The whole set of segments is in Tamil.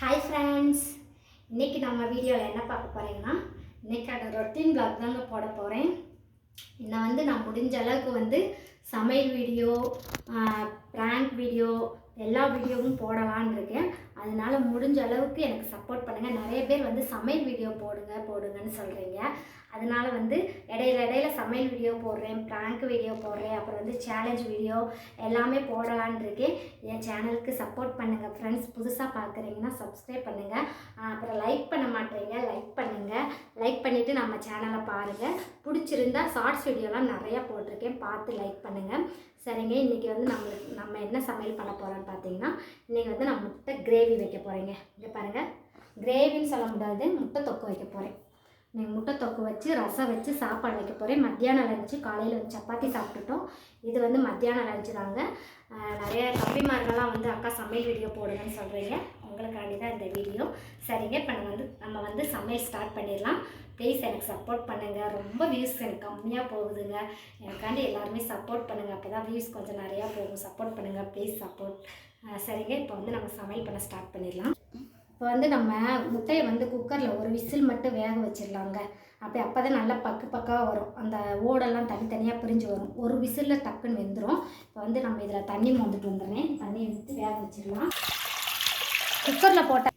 ஹாய் ஃப்ரெண்ட்ஸ் இன்றைக்கி நம்ம வீடியோவில் என்ன பார்க்க போகிறீங்கன்னா இன்றைக்கான ரொட்டீன் பிளாக் தாங்க போட போகிறேன் நான் வந்து நான் முடிஞ்ச அளவுக்கு வந்து சமையல் வீடியோ ப்ராங்க் வீடியோ எல்லா வீடியோவும் போடலான்னு இருக்கேன். அதனால் முடிஞ்ச அளவுக்கு எனக்கு சப்போர்ட் பண்ணுங்கள் நிறைய பேர் வந்து சமையல் வீடியோ போடுங்க போடுங்கன்னு சொல்கிறீங்க அதனால வந்து இடையில இடையில சமையல் வீடியோ போடுறேன் ப்ராங்க் வீடியோ போடுறேன் அப்புறம் வந்து சேலஞ்ச் வீடியோ எல்லாமே போடலான் இருக்கேன். என் சேனலுக்கு சப்போர்ட் பண்ணுங்கள் ஃப்ரெண்ட்ஸ் புதுசாக பார்க்குறீங்கன்னா சப்ஸ்கிரைப் பண்ணுங்கள் அப்புறம் லைக் பண்ண மாட்டேங்க. லைக் பண்ணுங்கள் லைக் பண்ணிவிட்டு நம்ம சேனலை பாருங்கள் பிடிச்சிருந்தா ஷார்ட்ஸ் வீடியோலாம் நிறையா போட்டிருக்கேன். பார்த்து லைக் பண்ணுங்கள் சரிங்க இன்றைக்கி வந்து நம்மளுக்கு நம்ம என்ன சமையல் பண்ண போகிறோம்னு பார்த்தீங்கன்னா இன்றைக்கி வந்து நான் முட்டை கிரேவி வைக்க போகிறேங்க இங்கே பாருங்கள் கிரேவின்னு சொல்ல முடியாது முட்டை தொக்கு வைக்க போகிறேன் நீங்கள் முட்டை தொக்கு வச்சு ரசம் வச்சு சாப்பாடு வைக்க போகிறேன் மத்தியானம் லஞ்சு காலையில் வந்து சப்பாத்தி சாப்பிட்டுட்டோம். இது வந்து மத்தியானம் லஞ்சு தாங்க. நிறைய தம்பிமார்கள்லாம் வந்து அக்கா சமையல் வீடியோ போடுங்கன்னு சொல்கிறீங்க உங்களுக்காண்டி தான் இந்த வீடியோ சரிங்க இப்போ நம்ம வந்து நம்ம வந்து சமையல் ஸ்டார்ட் பண்ணிடலாம். ப்ளீஸ் எனக்கு சப்போர்ட் பண்ணுங்கள் ரொம்ப வியூஸ் எனக்கு கம்மியாக போகுதுங்க. எனக்காண்டி எல்லாருமே சப்போர்ட் பண்ணுங்கள் அப்போ தான் வியூஸ் கொஞ்சம் நிறையா போகும். சப்போர்ட் பண்ணுங்கள் ப்ளீஸ் சப்போர்ட் சரிங்க இப்போ வந்து நம்ம சமையல் பண்ண ஸ்டார்ட் பண்ணிடலாம். இப்போ வந்து நம்ம முட்டையை வந்து குக்கரில் ஒரு விசில் மட்டும் வேக வச்சிடலாங்க. அப்படி அப்போ தான் நல்லா பக்கு பக்காவாக வரும். அந்த ஓடெல்லாம் தனித்தனியாக பிரிஞ்சு வரும். ஒரு விசிலில் டக்குன்னு வெந்துடும் இப்போ வந்து நம்ம இதில் தண்ணி மோந்துட்டு வந்துடுறேன். தண்ணி எடுத்து வேக வச்சிடலாம். குக்கரில் போட்ட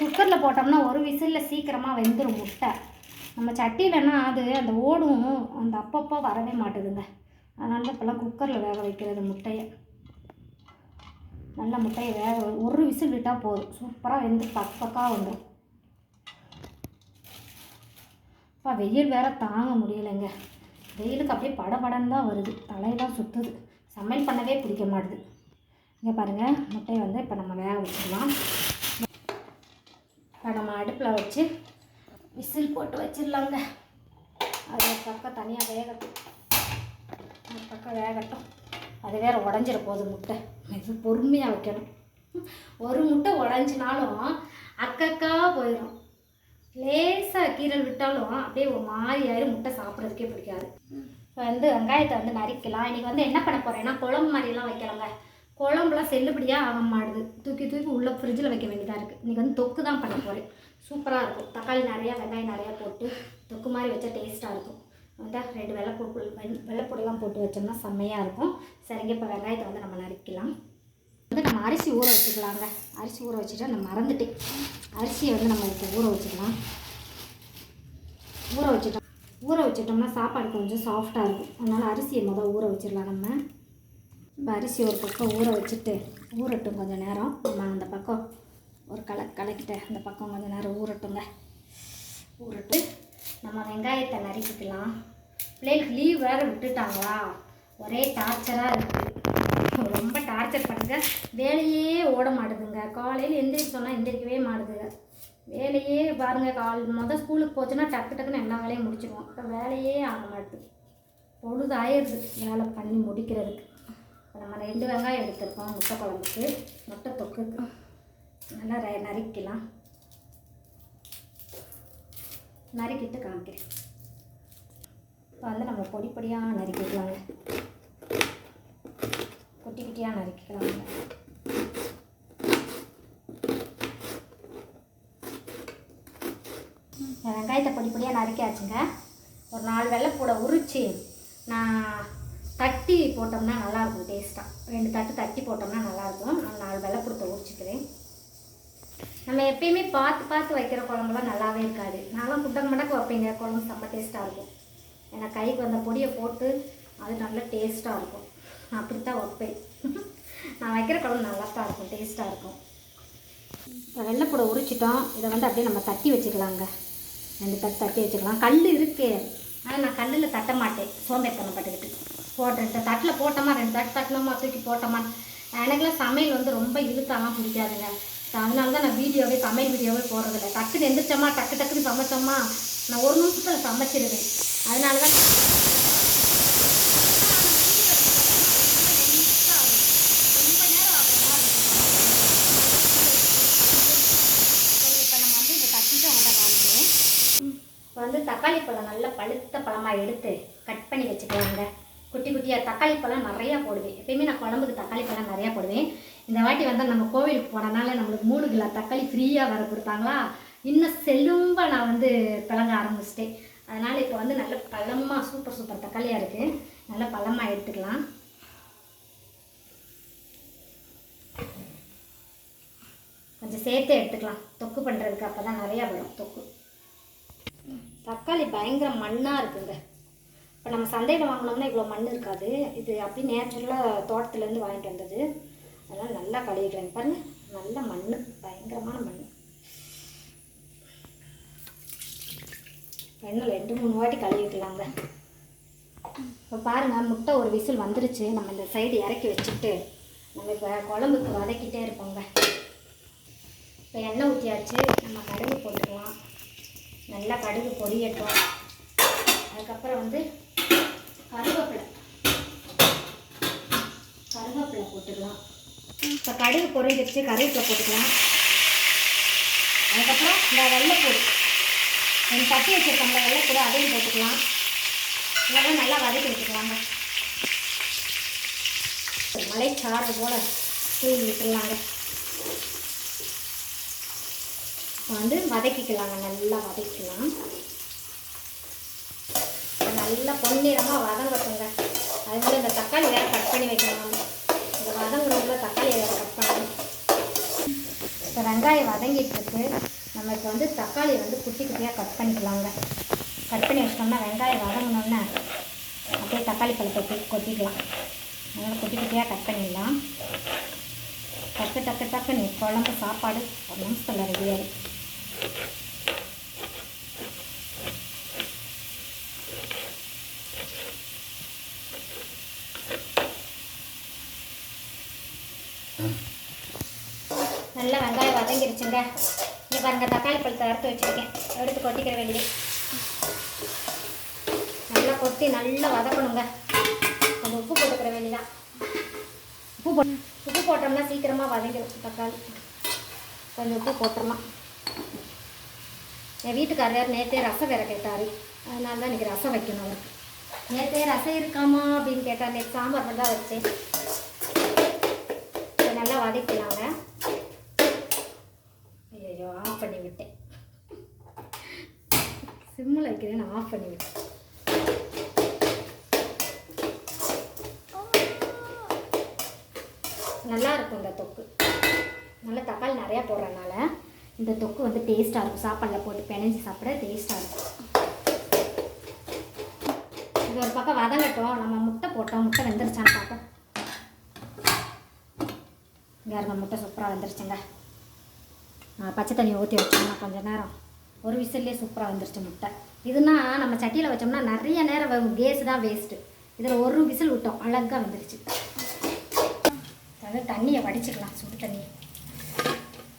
குக்கரில் போட்டோம்னா ஒரு விசிலில் சீக்கிரமாக வெந்துடும் முட்டை. நம்ம சட்டியிலன்னா அது அந்த ஓடும் அந்த அப்பப்போ வரவே மாட்டுதுங்க. அதனால தான் இப்போல்லாம் குக்கரில் வேக வைக்கிறது முட்டையை. நல்ல முட்டையை வேக ஒரு விசில் விட்டால் போதும். சூப்பராக வெந்து பக் பக்காக வந்துடும் இப்போ வெயில் வேற தாங்க முடியலைங்க. வெயிலுக்கு அப்படியே படபடன்னு தான் வருது. தலையெல்லாம் சுற்றுது சமையல் பண்ணவே பிடிக்க மாட்டுது. இங்கே பாருங்கள் முட்டையை வந்து இப்போ நம்ம வேக வச்சிடலாம். இப்போ நம்ம அடுப்பில் வச்சு விசில் போட்டு வச்சிடலாங்க. அது பக்கம் தனியாக வேகட்டும். அது பக்கம் வேகட்டும். அது வேற உடஞ்சிட போகுது முட்டை. இது பொறுமையாக வைக்கணும். ஒரு முட்டை உடஞ்சினாலும் அக்கக்கா போயிடும் லேசாக கீரல் விட்டாலும் அப்படியே ஒரு மாதிரி ஆயிரும். முட்டை சாப்பிட்றதுக்கே பிடிக்காது. இப்போ வந்து வெங்காயத்தை வந்து நறுக்கலாம். இன்றைக்கி வந்து என்ன பண்ண போகிறேன்னா குழம்பு மாதிரிலாம் வைக்கலாங்க. குழம்புலாம் செல்லுபடியாக ஆக மாட்டுது. தூக்கி தூக்கி உள்ளே ஃப்ரிட்ஜில் வைக்க வேண்டியதாக இருக்குது இன்றைக்கி வந்து தொக்கு தான் பண்ண போகிறேன் சூப்பராக இருக்கும். தக்காளி நிறையா வெங்காயம் நிறையா போட்டு தொக்கு மாதிரி வச்சா டேஸ்ட்டாக இருக்கும். வந்து ரெண்டு வெள்ளைப்பூ வெள்ளைப்பூடெல்லாம் போட்டு வச்சோம்னா செம்மையாக இருக்கும். சரிங்க இப்போ வெங்காயத்தை வந்து நம்ம நறுக்கலாம் வந்து நம்ம அரிசி ஊற வச்சுக்கலாங்க. அரிசி ஊற வச்சுட்டா நம்ம மறந்துட்டு. அரிசியை வந்து நம்ம இப்போ ஊற வச்சுக்கலாம். ஊற வச்சுட்டோம் ஊற வச்சுட்டோம்னா சாப்பாடு கொஞ்சம் சாஃப்டாக இருக்கும். அதனால் அரிசியை மொதல் ஊற வச்சிடலாம் நம்ம. இப்போ அரிசி ஒரு பக்கம் ஊற வச்சுட்டு ஊறட்டும் கொஞ்சம் நேரம். நம்ம அந்த பக்கம் ஒரு கல கலக்கிட்ட அந்த பக்கம் கொஞ்சம் நேரம் ஊறட்டுங்க. ஊறட்டு. நம்ம வெங்காயத்தை நறுக்கிக்கலாம். பிள்ளைகளுக்கு லீவ் வேறு விட்டுட்டாங்களா? ஒரே டார்ச்சராக இருக்குது ரொம்ப டார்ச்சர் பண்ணுங்க வேலையே ஓட மாட்டுதுங்க. காலையில் எந்திரிச்சு சொன்னால் எந்திரிக்கவே மாட்டுதுங்க வேலையே பாருங்க கால் மொதல் ஸ்கூலுக்கு போச்சுன்னா டக்கு டக்குன்னு எல்லா வேலையும் முடிச்சிடுவோம் இப்போ வேலையே ஆக மாட்டுது. பொழுதாயிருது வேலை பண்ணி முடிக்கிறதுக்கு. இப்போ நம்ம ரெண்டு வெங்காயம் எடுத்துருக்கோம் முட்டை குழம்புக்கு. முட்டை தொக்குக்கு. நல்லா நறுக்கலாம் நறுக்கிட்டு காமிக்கிறேன். இப்போ வந்து நம்ம பொடி பொடியாக நறுக்கிக்கலாங்க குட்டி குட்டியாக நறுக்கிக்கலாங்க. வெங்காயத்தை பொடி பொடியாக நறுக்கியாச்சுங்க. ஒரு நாலு வெள்ளைப்பூட உரித்து நான் தட்டி போட்டோம்னா நல்லாயிருக்கும் டேஸ்ட்டாக ரெண்டு தட்டு தட்டி போட்டோம்னா நல்லாயிருக்கும். நான் நாலு வெள்ளைப்பூடத்தை உரிச்சிக்கிறேன். நம்ம எப்பயுமே பார்த்து பார்த்து வைக்கிற குழம்புலாம் நல்லாவே இருக்காது. நான்லாம் முட்டக்கு மடக்கு வைப்பேங்க. குழம்பு செம்ம டேஸ்ட்டாக இருக்கும். ஏன்னா கைக்கு வந்த பொடியை போட்டு அது நல்ல டேஸ்ட்டாக இருக்கும். நான் அப்படி தான் வைப்பேன். நான் வைக்கிற குழம்பு நல்லா தான் இருக்கும் டேஸ்ட்டாக இருக்கும். இப்போ வெள்ளைப்பூடை உரிச்சிட்டோம். இதை வந்து அப்படியே நம்ம தட்டி வச்சுக்கலாங்க. ரெண்டு தட்டு தட்டி வச்சுக்கலாம். கல் இருக்கு. ஆனால் நான் கல்லில் தட்ட மாட்டேன். சோம்பேறித்தனம் பட்டுக்கிட்டு போட்டு தட்டில் போட்டோமா? ரெண்டு தட்டு தட்டினோமா? தூக்கி போட்டோமா எனக்குலாம் சமையல் வந்து ரொம்ப இழுத்தாலாம் பிடிக்காதுங்க. அதனால தான் நான் வீடியோவே சமையல் வீடியோவே போடுறதில்ல. டக்குன்னு எந்திரிச்சோமா டக்கு டக்குன்னு சமைச்சோமா நான் ஒரு நிமிஷத்தில் சமைச்சிடுவேன். அதனால தான் இப்போ வந்து இந்த இப்போ வந்து தக்காளி பழம் நல்லா பழுத்த பழமாக எடுத்து கட் பண்ணி வச்சுக்கலாங்க குட்டி குட்டியாக தக்காளி பழம் நிறையா போடுவேன். எப்பயுமே நான் குழம்புக்கு தக்காளி பழம் நிறையா போடுவேன். இந்த வாட்டி வந்து நம்ம கோவிலுக்கு போனனால நம்மளுக்கு மூணு கிலோ தக்காளி ஃப்ரீயாக வர கொடுத்தாங்களா? இன்னும் செல்லும்ப நான் வந்து பிளங்க ஆரம்பிச்சிட்டேன். அதனால் இப்போ வந்து நல்ல பழமாக சூப்பர் சூப்பர் தக்காளியாக இருக்குது நல்ல பழமாக எடுத்துக்கலாம். கொஞ்சம் சேர்த்து எடுத்துக்கலாம். தொக்கு பண்ணுறதுக்கு அப்போ தான் நிறையா வரும் தொக்கு. தக்காளி பயங்கர மண்ணாக இருக்குங்க. இப்போ நம்ம சந்தையில் வாங்கினோம்னா இவ்வளோ மண் இருக்காது. இது அப்படி நேச்சுரலாக தோட்டத்துலேருந்து வாங்கிட்டு வந்தது. அதெல்லாம் நல்லா கழுவிக்கலாம் பாருங்க நல்ல மண் பயங்கரமான மண் எண்ணெய் ரெண்டு மூணு வாட்டி கழுவிக்கலாங்க. இப்போ பாருங்கள் முட்டை ஒரு விசில் வந்துருச்சு. நம்ம இந்த சைடு இறக்கி வச்சுட்டு நம்ம இப்போ குழம்புக்கு வதக்கிட்டே இருப்போங்க இப்போ எண்ணெய் ஊற்றியாச்சு நம்ம கடுகு போட்டுக்கலாம். நல்லா கடுகு பொரியட்டும். அதுக்கப்புறம் வந்து கருவேப்பிலை. கருவேப்பிலை போட்டுக்கலாம். இப்போ கடுகு பொரிஞ்சிருச்சு கருவேப்பிலை போட்டுக்கலாம். அதுக்கப்புறம் இந்த வெள்ளைப்பூடு ரெண்டு தட்டி வச்சுருக்கோம்ல வெள்ளைப்பூடு அதையும் போட்டுக்கலாம். இதெல்லாம் நல்லா வதக்கி வச்சுக்கலாங்க. மலைச்சாறு போல் தூவி விட்டுருலாங்க இப்போ வந்து வதக்கிக்கலாங்க. நல்லா வதக்கிக்கலாம். நல்லா பொன்னிறமாக வதங்கட்டுங்க. அது இந்த தக்காளி வேறு கட் பண்ணி வைக்கணும். இந்த வதங்குறதுக்குள்ள தக்காளி. வேறு கட் பண்ணணும் இப்போ வெங்காயம் வதங்கிட்டுருக்கு நம்ம இப்போ வந்து தக்காளியை வந்து குட்டி குட்டியாக கட் பண்ணிக்கலாங்க. கட் பண்ணி வச்சிட்டோம்னா வெங்காயம் வதங்கினோன்னே அப்படியே தக்காளி பழத்தை கொட்டிக்கலாம். அதனால் குட்டி குட்டியாக கட் பண்ணிடலாம். டக்கு டக்கு டக்குன்னு குழம்பு சாப்பாடு ஒரு நிமிஷத்தில் ரெடியாகும் நல்லா வெங்காயம் வதங்கிருச்சுங்க இங்கே பாருங்க தக்காளி வச்சுருக்கேன். எடுத்து கொட்டிக்கிற வேண்டியது. நல்லா கொத்தி நல்லா வதக்கணுங்க. கொஞ்சம் உப்பு போட்டுக்கிற வேண்டியதான் உப்பு போட் உப்பு போட்டோம்னா சீக்கிரமாக வதங்கிடும் தக்காளி. கொஞ்சம் உப்பு போட்டுடலாம் என் வீட்டுக்காரர் நேற்றே ரசம் வேற கேட்டார். அதனால தான் இன்றைக்கி ரசம் வைக்கணும் அவருக்கு. நேற்றே ரசம் இருக்காமா அப்படின்னு கேட்டார். நேற்று சாம்பார் மட்டும் தான் வச்சேன். இதை நல்லா வதக்கலாங்க ஐயோ ஆஃப் பண்ணி விட்டேன் வைக்கிறேன் ஆஃப் பண்ணிவிட்டேன் நல்லா இருக்கும் இந்த தொக்கு. நல்லா தக்காளி நிறையா போடுறதுனால இந்த தொக்கு வந்து டேஸ்ட்டாக இருக்கும். சாப்பாடில் போட்டு பிணைஞ்சி சாப்பிட டேஸ்ட்டாக இருக்கும். இது ஒரு பக்கம் வதங்கட்டும். நம்ம முட்டை போட்டோம். முட்டை வெந்துருச்சான்னு பார்ப்போம். இங்கே முட்டை சூப்பராக வந்துருச்சுங்க. நான் பச்சை தண்ணி ஊற்றி வச்சோம்னா கொஞ்சம் நேரம். ஒரு விசிலே சூப்பராக வந்துருச்சு முட்டை. இதுனா நம்ம சட்டியில் வச்சோம்னா நிறைய நேரம் வரும் கேஸ் தான் வேஸ்ட்டு இதில் ஒரு விசில் விட்டோம் அழகாக வந்துருச்சு. அதாவது தண்ணியை வடிச்சுக்கலாம் சுடு தண்ணியை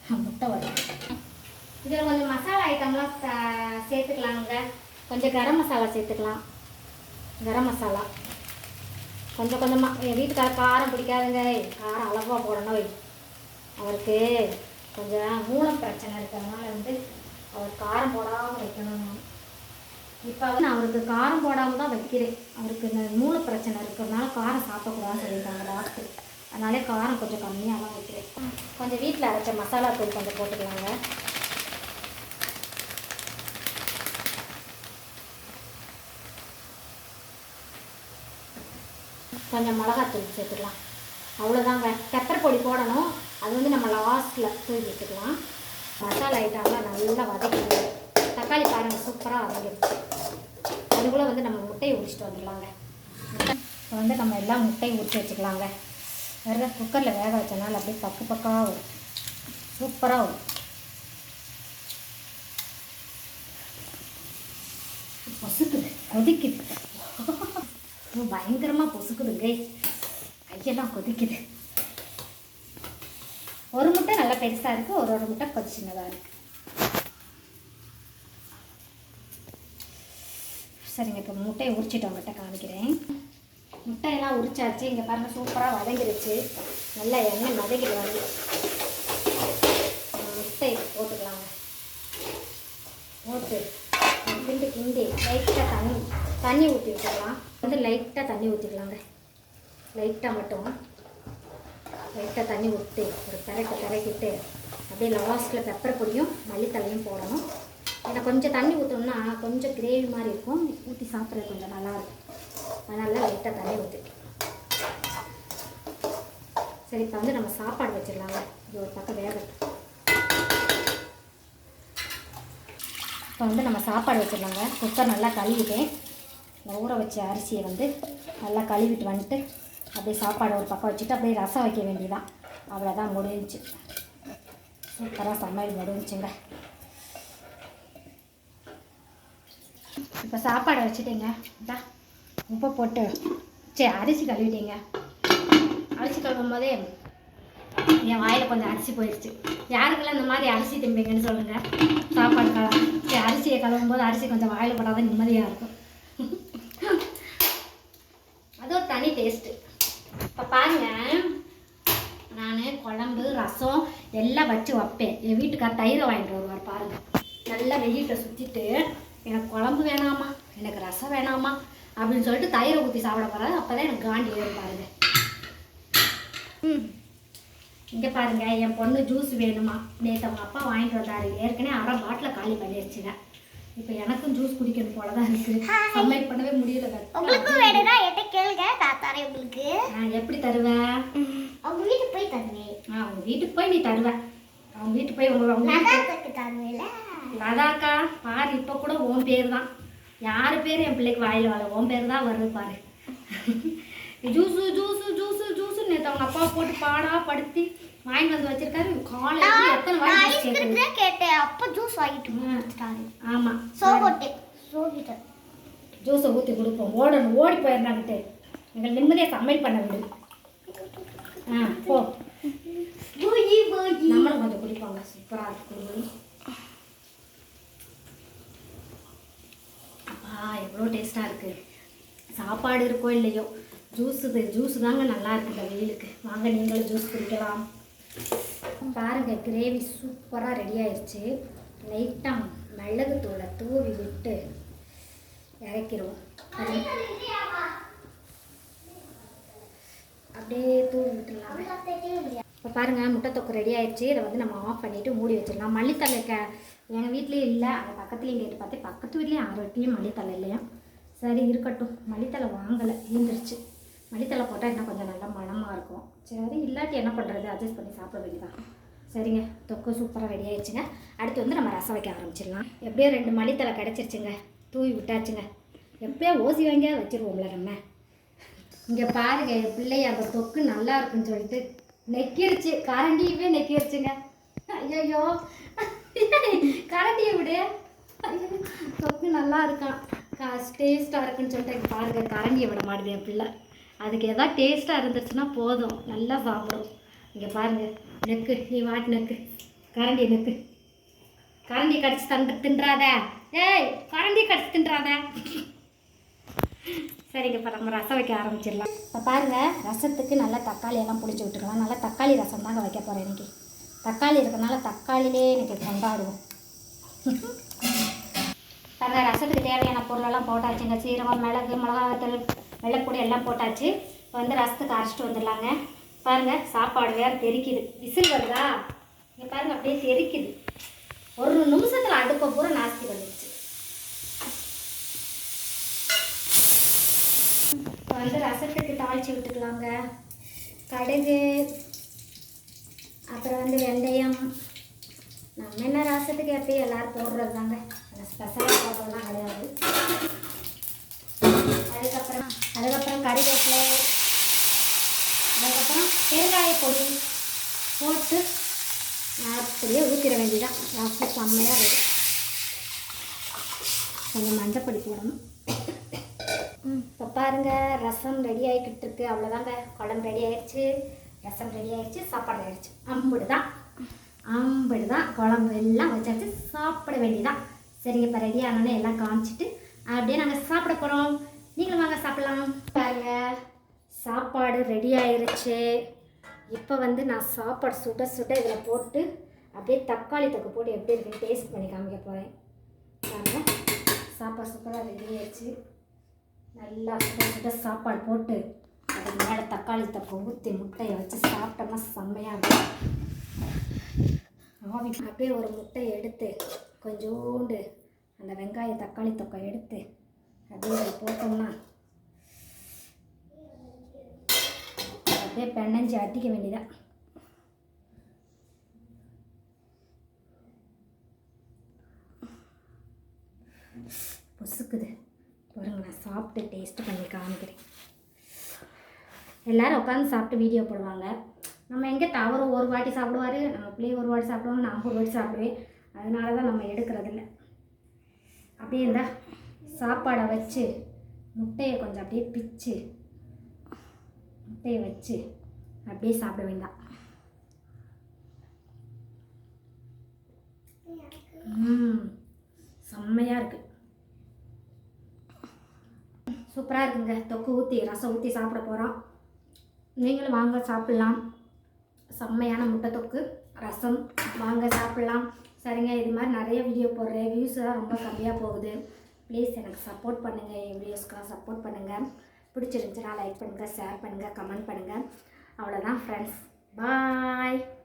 முட்டை வரும். இதில் கொஞ்சம் மசாலா ஐட்டம்லாம் ச- சேர்த்துக்கலாங்க கொஞ்சம் கரம் மசாலா சேர்த்துக்கலாம். கரம் மசாலா. கொஞ்சம் கொஞ்சமாக என் வீட்டுக்கார காரம் பிடிக்காதுங்க. காரம் அளவாக போடணும் அவருக்கு கொஞ்சம் மூலம் பிரச்சனை இருக்கிறதுனால வந்து அவர் காரம் போடாமல் வைக்கணும். இப்போ வந்து நான் அவருக்கு காரம் போடாமல் தான் வைக்கிறேன். அவருக்கு இந்த மூளை பிரச்சனை இருக்கிறதுனால காரம் சாப்பிடக்கூடாதுன்னு சொல்லியிருக்காங்க டாக்டர். அதனாலே காரம் கொஞ்சம் கம்மியாக தான் வைக்கிறேன். கொஞ்சம் வீட்டில் அரைச்ச மசாலா தூள் கொஞ்சம் போட்டுக்கலாங்க. கொஞ்சம் மிளகாத்தூள் சேர்த்துக்கலாம். அவ்வளோதாங்க பெப்பர் பொடி போடணும். அது வந்து நம்ம லாஸ்ட்டில் தூவி விட்டுக்கலாம் மசாலா ஐட்டம்லாம் நல்லா வதக்கிடுவோம் தக்காளி பாருங்கள் சூப்பராக வதங்கிடுச்சு. அதுக்குள்ளே வந்து நம்ம முட்டையை உரிச்சிட்டு வந்துடலாங்க. இப்போ வந்து நம்ம எல்லாம் முட்டையை உரிச்சு வச்சுக்கலாங்க. வேறு குக்கரில் வேக வச்சனால அப்படியே பக்கு பக்கமாக வரும். சூப்பராக வரும். பொசுக்குது. கொதிக்குது. ஐயோ, பயங்கரமாக பொசுக்குதுங்க. கையெல்லாம் கொதிக்குது. ஒரு முட்டை நல்லா பெருசாக இருக்குது ஒரு ஒரு முட்டை கொஞ்சம் சின்னதாக இருக்குது சரிங்க இப்போ முட்டையை உரிச்சிட்டு உங்கள்கிட்ட காமிக்கிறேன். முட்டையெல்லாம் உரிச்சாச்சு. இங்கே பாருங்கள் சூப்பராக வதங்கிருச்சு. நல்லா எண்ணெய் வதக்கிட்டு வருது போட்டுக்கலாங்க. போட்டு கிண்டு கிண்டி லைட்டாக தண்ணி தண்ணி ஊற்றி விட்டுக்கலாம் வந்து லைட்டாக தண்ணி ஊற்றிக்கலாங்க லைட்டாக மட்டும். லைட்டாக தண்ணி ஊற்றி ஒரு திரைக்க திரைக்கிட்டு அப்படியே லாஸ்ட்டில் பெப்பர் பொடியும் மல்லித்தலையும் போடணும். இதில் கொஞ்சம் தண்ணி ஊற்றணும்னா கொஞ்சம் கிரேவி மாதிரி இருக்கும். ஊற்றி சாப்பிட்றது கொஞ்சம் நல்லாயிருக்கும் அதனால லைட்டாக தண்ணி ஊற்றி சரி இப்போ வந்து நம்ம சாப்பாடு வச்சிடலாங்க இது ஒரு பக்கம் வேகட்டும். இப்போ வந்து நம்ம சாப்பாடு வச்சிடலாங்க. குக்கர் நல்லா கழுவிட்டேன் ஊற வச்ச அரிசியை வந்து நல்லா கழுவிட்டு வந்துட்டு அப்படியே சாப்பாடு ஒரு பக்கம் வச்சுட்டு அப்படியே ரசம் வைக்க வேண்டியதான் அவ்வளோதான் முடிஞ்சுச்சு. சூப்பராக சமையல் முடிஞ்சுங்க. இப்போ சாப்பாடை வச்சுட்டேங்க. இதா உப்பை போட்டு சரி அரிசி கழுவிட்டீங்க. அரிசி கழுவும் போதே என் வாயில் கொஞ்சம் அரிசி போயிடுச்சு யாருக்கெல்லாம் இந்த மாதிரி அரிசி திம்பிங்கன்னு சொல்லுங்கள் சாப்பாடு கல சரி அரிசியை கழுவும் போது அரிசி கொஞ்சம் வாயில் போடாத நிம்மதியாக இருக்கும். அது ஒரு தனி டேஸ்ட்டு இப்போ பாருங்க. நான் குழம்பு ரசம் எல்லாம் வச்சு வைப்பேன். என் வீட்டுக்கார் தயிரை வாங்கிட்டு வருவார் பாருங்கள் நல்லா வெயிட்டை சுற்றிட்டு எனக்கு குழம்பு வேணாமா? எனக்கு ரசம் வேணாமா? அப்படின்னு சொல்லிட்டு தயிரை ஊற்றி சாப்பிட போகிறாரு அப்போ தான் எனக்கு காண்டி ஏறும் பாருங்க. ம். இங்கே பாருங்க என் பொண்ணு ஜூஸ் வேணுமா? நேற்று அவங்க அப்பா வாங்கிட்டு வந்தாரு. ஏற்கனவே அரை பாட்டில் காலி பண்ணிடுச்சுங்க இப்போ எனக்கும் ஜூஸ் குடிக்கணும் போல தான் இருக்கு சமையல் பண்ணவே முடியல உங்களுக்கும் வேணும்னா என்கிட்ட கேளுங்க. நான் தரேன் உங்களுக்கு. நான் எப்படி தருவேன்? அவங்க வீட்டுக்கு போய் தருவேன். ஆ அவங்க வீட்டுக்கு போய் நீ தருவ. அவங்க வீட்டுக்கு போய் உங்க வீட்டுக்கு லதாக்கு பாரு இப்போ கூட உன் பேர் தான் யார் பேர் என் பிள்ளைக்கு வாயில் வாழ? உன் பேர் தான் வருது பாரு. ஜூஸு ஜூஸு ஜூஸு ஜூஸு நேற்று அவங்க அப்பா போட்டு பாடா படுத்தி வாங்கிட்டு வந்து வச்சிருக்காரு. காலையில் எத்தனை வாங்கி கேட்டேன். அப்ப ஜூஸ் வாங்கிட்டு ஆமாம் சோகோட்டே சோகிட்டேன் ஜூஸை ஊற்றி கொடுப்போம். ஓடணும். ஓடி போயிடலான்ட்டு எங்களை நிம்மதியாக சமையல் பண்ண விடு. ஆ போ. நம்மளும் கொஞ்சம் குடிப்பாங்க. சூப்பராக இருக்கு. அப்பா எவ்வளோ டேஸ்ட்டாக இருக்குது சாப்பாடு இருக்கோ இல்லையோ ஜூஸு ஜூஸு தாங்க நல்லா இருக்குது இந்த வெயிலுக்கு. வாங்க நீங்களும் ஜூஸ் குடிக்கலாம். பாருங்கள் கிரேவி சூப்பராக ரெடி ஆயிடுச்சு லைட்டாக மிளகுத்தூளை தூவி விட்டு இறக்கிடுவோம். அப்படியே தூவி விட்டுலாம் இப்போ பாருங்கள் முட்டை தொக்கு ரெடி ஆயிடுச்சு இதை வந்து நம்ம ஆஃப் பண்ணிவிட்டு மூடி வச்சிடலாம். மல்லித்தலை க எங்கள் வீட்லேயும் இல்லை. அந்த பக்கத்துலேயும் கேட்டு பார்த்தேன் பக்கத்து வீட்லேயும் ஆறு வீட்லேயும் மல்லித்தலை இல்லையா? சரி இருக்கட்டும். மல்லித்தலை வாங்கலை. ஈந்துருச்சு. மல்லித்தலை போட்டால் இன்னும் கொஞ்சம் நல்லா மணமாக இருக்கும். சரி இல்லாட்டி என்ன பண்ணுறது அட்ஜஸ்ட் பண்ணி சாப்பிட வேண்டியதான் சரிங்க. தொக்கு சூப்பராக ரெடி ஆயிடுச்சுங்க. அடுத்து வந்து நம்ம ரசம் வைக்க ஆரம்பிச்சிடலாம். எப்படியோ ரெண்டு மல்லித்தலை கிடச்சிருச்சுங்க. தூவி விட்டாச்சுங்க. எப்படியோ ஓசி வாங்கியா வச்சிருவோம்ல நம்ம. இங்கே பாருங்க என் பிள்ளை அந்த தொக்கு நல்லா இருக்குன்னு சொல்லிட்டு நெக்கிருச்சு. கரண்டியுமே நெக்கிருச்சுங்க. ஐயோ கரண்டியை விடு. தொக்கு நல்லா இருக்கான். டேஸ்ட்டாக இருக்குன்னு சொல்லிட்டு பாருங்க கரண்டியை விட மாட்டேது என் பிள்ளை. அதுக்கு எதாவது டேஸ்ட்டாக இருந்துச்சுன்னா போதும். நல்லா சாப்பிடும். இங்கே பாருங்க நெக்கு. நீ வாட்டு நெக்கு. கரண்டி நெக்கு. கரண்டி கடிச்சு தண்டு தின்றாத. ஏய் கரண்டி கடிச்சு தின்றாத. சரிங்க இப்போ நம்ம ரசம் வைக்க ஆரம்பிச்சிடலாம். இப்போ பாருங்கள் ரசத்துக்கு நல்லா தக்காளி எல்லாம் பிடிச்சி விட்டுக்கலாம். நல்லா தக்காளி ரசம் தாங்க வைக்க போகிறேன் இன்றைக்கி தக்காளி இருக்கனால தக்காளிலே எனக்கு கொண்டாடுவோம் பாருங்க ரசத்துக்கு தேவையான பொருளெல்லாம் போட்டாச்சுங்க சீரகம் மிளகு மிளகாத்தூள் வெள்ளைப்பூடி எல்லாம் போட்டாச்சு. இப்போ வந்து ரசத்துக்கு அரைச்சிட்டு வந்துடலாங்க. பாருங்கள் சாப்பாடு வேறு தெரிக்குது. விசில் வருதா? இங்கே பாருங்கள் அப்படியே தெரிக்குது. ஒரு நிமிஷத்தில் அடுப்பை பூரா நாஸ்தி வந்துடுச்சு இப்போ வந்து ரசத்துக்கு தாளித்து விட்டுக்கலாங்க. கடுகு அப்புறம் வந்து வெந்தயம். நம்ம என்ன ரசத்துக்கு எப்பயும் எல்லாரும் போடுறது தாங்க அந்த ஸ்பெஷலாக போடுறதுலாம் கிடையாது. அதுக்கப்புறம் அதுக்கப்புறம் கறிவேப்பிலை. அதுக்கப்புறம் பெருங்காய பொடி போட்டு அப்படியே ஊற்றிட வேண்டியதான் ரசம் செம்மையாக இருக்கும் கொஞ்சம் மஞ்சப்பொடி போடணும். இப்போ பாருங்க ரசம் ரெடி ஆகிக்கிட்டு இருக்கு. அவ்வளோதாங்க குழம்பு ரெடி ஆயிடுச்சு. ரசம் ரெடி ஆயிடுச்சு சாப்பாடு ஆயிடுச்சு. அம்புடு தான் அம்புடு தான் குழம்பு எல்லாம் வச்சாச்சு. சாப்பிட வேண்டியதான் சரிங்க இப்போ ரெடி ஆனோன்னே எல்லாம் காமிச்சிட்டு அப்படியே நாங்கள் சாப்பிட போகிறோம் நீங்களும் வாங்க சாப்பிடலாம். பாருங்க. சாப்பாடு ரெடி ஆயிருச்சு. இப்போ வந்து நான் சாப்பாடு சுட சுட இதில் போட்டு அப்படியே தக்காளி தொக்கு போட்டு எப்படி இருக்குன்னு டேஸ்ட் பண்ணி காமிக்க போகிறேன் பாருங்க. சாப்பாடு சூப்பராக ரெடி ஆயிடுச்சு நல்லா சுட சுட சாப்பாடு போட்டு அதுக்கு மேலே தக்காளி தொக்கை ஊற்றி முட்டையை வச்சு சாப்பிட்டோம்னா செம்மையாக இருக்கும். ஆவி அப்படியே ஒரு முட்டையை எடுத்து கொஞ்சோண்டு அந்த வெங்காய தக்காளி தொக்கை எடுத்து அப்படியே போட்டோம்னா அப்படியே பெண்ணஞ்சி அடிக்க வேண்டியதான் பொசுக்குது. பாருங்க நான் சாப்பிட்டு டேஸ்ட் பண்ணி காமிக்கிறேன். எல்லோரும் உட்காந்து சாப்பிட்டு வீடியோ போடுவாங்க. நம்ம எங்கே தவறு ஒரு வாட்டி சாப்பிடுவாரு நம்ம பிள்ளைய ஒரு வாட்டி சாப்பிடுவாங்க நான் ஒரு வாட்டி சாப்பிடுவேன். அதனால தான் நம்ம எடுக்கிறதில்ல. அப்படியே இருந்தால் சாப்பாடை வச்சு முட்டையை கொஞ்சம் அப்படியே பிச்சு முட்டையை வச்சு அப்படியே சாப்பிட வேண்டாம். செம்மையாக இருக்குது சூப்பராக இருக்குங்க. தொக்கு ஊற்றி ரசம் ஊற்றி சாப்பிட போகிறோம் நீங்களும் வாங்க சாப்பிட்லாம். செம்மையான முட்டை தொக்கு ரசம். வாங்க சாப்பிட்லாம். சரிங்க இது மாதிரி நிறைய வீடியோ போடுறேன். வியூஸ் தான் ரொம்ப கம்மியாக போகுது. ப்ளீஸ் எனக்கு சப்போர்ட் பண்ணுங்கள் என் வீடியோஸ்க்கெலாம் சப்போர்ட் பண்ணுங்கள் பிடிச்சிருந்துச்சுன்னா லைக் பண்ணுங்கள் ஷேர் பண்ணுங்கள் கமெண்ட் பண்ணுங்கள் அவ்வளோதான் ஃப்ரெண்ட்ஸ் பாய்